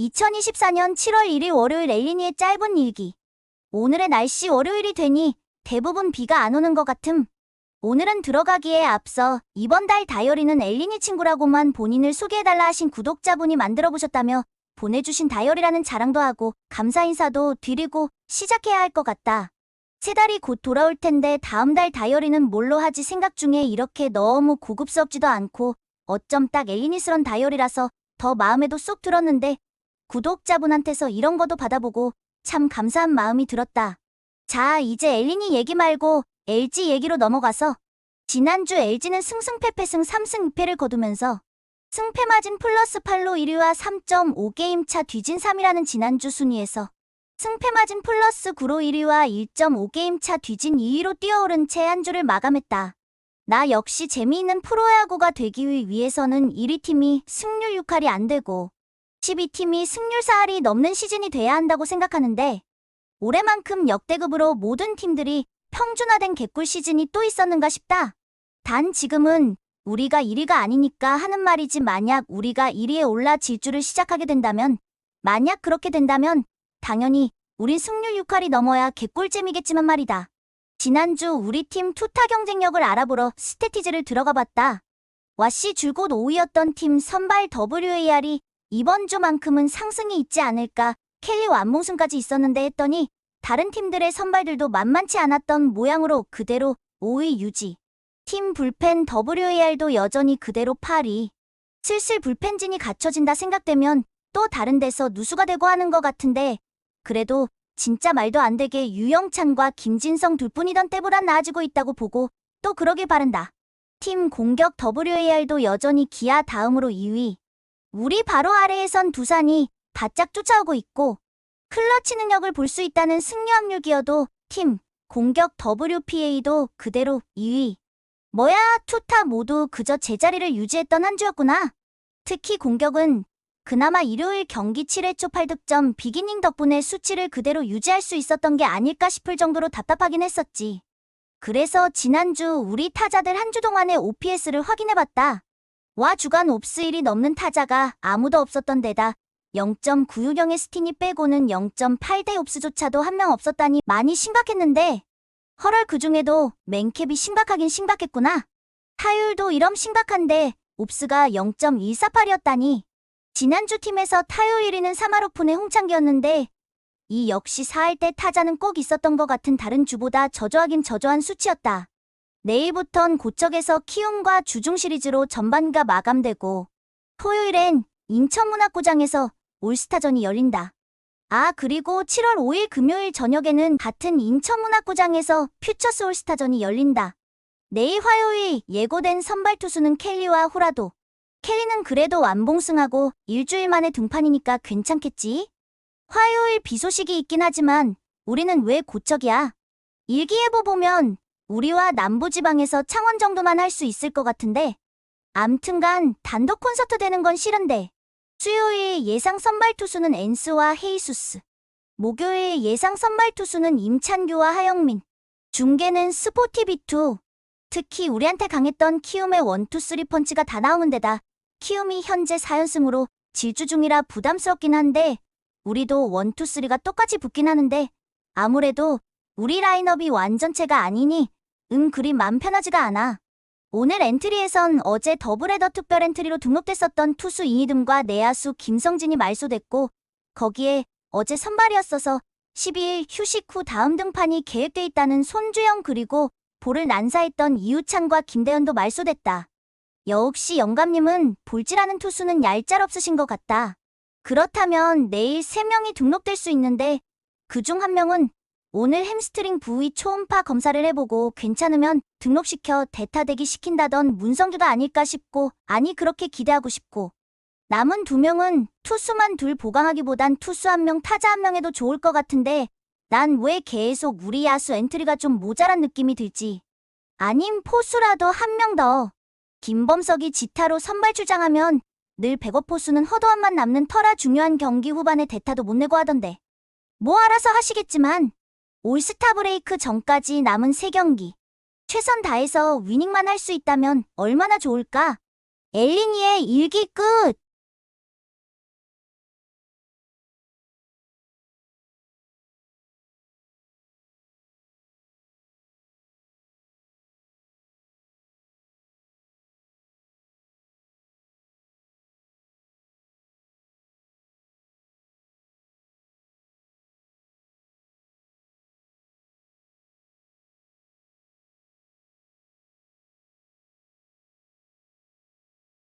2024년 7월 1일 월요일 엘리니의 짧은 일기. 오늘의 날씨 월요일이 되니 대부분 비가 안 오는 것 같음. 오늘은 들어가기에 앞서 이번 달 다이어리는 엘리니 친구라고만 본인을 소개해달라 하신 구독자분이 만들어 보셨다며 보내주신 다이어리라는 자랑도 하고 감사 인사도 드리고 시작해야 할 것 같다. 세 달이 곧 돌아올 텐데 다음 달 다이어리는 뭘로 하지 생각 중에 이렇게 너무 고급스럽지도 않고 어쩜 딱 엘리니스런 다이어리라서 더 마음에도 쏙 들었는데 구독자분한테서 이런 거도 받아보고 참 감사한 마음이 들었다. 자, 이제 엘리니 얘기 말고 LG 얘기로 넘어가서 지난주 LG는 승승패패승 3승 2패를 거두면서 승패 마진 플러스 8로 1위와 3.5게임 차 뒤진 3위라는 지난주 순위에서 승패 마진 플러스 9로 1위와 1.5게임 차 뒤진 2위로 뛰어오른 채 한 주를 마감했다. 나 역시 재미있는 프로야구가 되기 위해서는 1위 팀이 승률 6할이 안 되고 12팀이 승률 4할이 넘는 시즌이 돼야 한다고 생각하는데 올해만큼 역대급으로 모든 팀들이 평준화된 개꿀 시즌이 또 있었는가 싶다. 단 지금은 우리가 1위가 아니니까 하는 말이지 만약 우리가 1위에 올라 질주를 시작하게 된다면 만약 그렇게 된다면 당연히 우린 승률 6할이 넘어야 개꿀잼이겠지만 말이다. 지난주 우리 팀 투타 경쟁력을 알아보러 스태티즈를 들어가 봤다. 와씨 줄곧 5위였던 팀 선발 WAR이 이번 주만큼은 상승이 있지 않을까 켈리 완봉승까지 있었는데 했더니 다른 팀들의 선발들도 만만치 않았던 모양으로 그대로 5위 유지. 팀 불펜 WAR도 여전히 그대로 8위. 슬슬 불펜진이 갖춰진다 생각되면 또 다른 데서 누수가 되고 하는 것 같은데 그래도 진짜 말도 안 되게 유영찬과 김진성 둘뿐이던 때보단 나아지고 있다고 보고 또 그러길 바란다. 팀 공격 WAR도 여전히 기아 다음으로 2위. 우리 바로 아래에선 두산이 바짝 쫓아오고 있고 클러치 능력을 볼 수 있다는 승리 확률 기어도 팀 공격 WPA도 그대로 2위. 뭐야 투타 모두 그저 제자리를 유지했던 한 주였구나. 특히 공격은 그나마 일요일 경기 7회 초 8득점 비기닝 덕분에 수치를 그대로 유지할 수 있었던 게 아닐까 싶을 정도로 답답하긴 했었지. 그래서 지난주 우리 타자들 한 주 동안의 OPS를 확인해봤다. 와 주간 옵스 1이 넘는 타자가 아무도 없었던 데다 0.96의 스티니 빼고는 0.8대 옵스조차도 한 명 없었다니 많이 심각했는데 헐얼 그중에도 맨캡이 심각하긴 심각했구나. 타율도 이럼 심각한데 옵스가 0.148이었다니. 지난주 팀에서 타율 1위는 사마로푼의 홍창기였는데 이 역시 4할 때 타자는 꼭 있었던 것 같은 다른 주보다 저조하긴 저조한 수치였다. 내일부턴 고척에서 키움과 주중 시리즈로 전반가 마감되고 토요일엔 인천문학구장에서 올스타전이 열린다. 아 그리고 7월 5일 금요일 저녁에는 같은 인천문학구장에서 퓨처스 올스타전이 열린다. 내일 화요일 예고된 선발 투수는 켈리와 호라도. 켈리는 그래도 완봉승하고 일주일 만에 등판이니까 괜찮겠지? 화요일 비 소식이 있긴 하지만 우리는 왜 고척이야? 일기예보 보면 우리와 남부지방에서 창원 정도만 할 수 있을 것 같은데 암튼간 단독 콘서트 되는 건 싫은데. 수요일 예상 선발 투수는 엔스와 헤이수스 목요일 예상 선발 투수는 임찬규와 하영민 중계는 스포티비투. 특히 우리한테 강했던 키움의 원투 쓰리 펀치가 다 나오는 데다 키움이 현재 4연승으로 질주 중이라 부담스럽긴 한데 우리도 원투 쓰리가 똑같이 붙긴 하는데 아무래도 우리 라인업이 완전체가 아니니 응 그리 맘 편하지가 않아. 오늘 엔트리에선 어제 더블헤더 특별 엔트리로 등록됐었던 투수 이니듬과 내야수 김성진이 말소됐고 거기에 어제 선발이었어서 12일 휴식 후 다음 등판이 계획돼 있다는 손주영 그리고 볼을 난사했던 이우찬과 김대현도 말소됐다. 역시 영감님은 볼질하는 투수는 얄짤 없으신 것 같다. 그렇다면 내일 3명이 등록될 수 있는데 그중 한 명은 오늘 햄스트링 부위 초음파 검사를 해보고 괜찮으면 등록시켜 대타대기 시킨다던 문성주가 아닐까 싶고 아니 그렇게 기대하고 싶고. 남은 두 명은 투수만 둘 보강하기보단 투수 한 명 타자 한 명에도 좋을 것 같은데 난 왜 계속 우리 야수 엔트리가 좀 모자란 느낌이 들지? 아님 포수라도 한 명 더. 김범석이 지타로 선발 출장하면 늘 백업 포수는 허도한만 남는 터라 중요한 경기 후반에 대타도 못 내고 하던데. 뭐 알아서 하시겠지만 올 스타 브레이크 전까지 남은 3경기. 최선 다해서 위닝만 할 수 있다면 얼마나 좋을까? 엘리니의 일기 끝!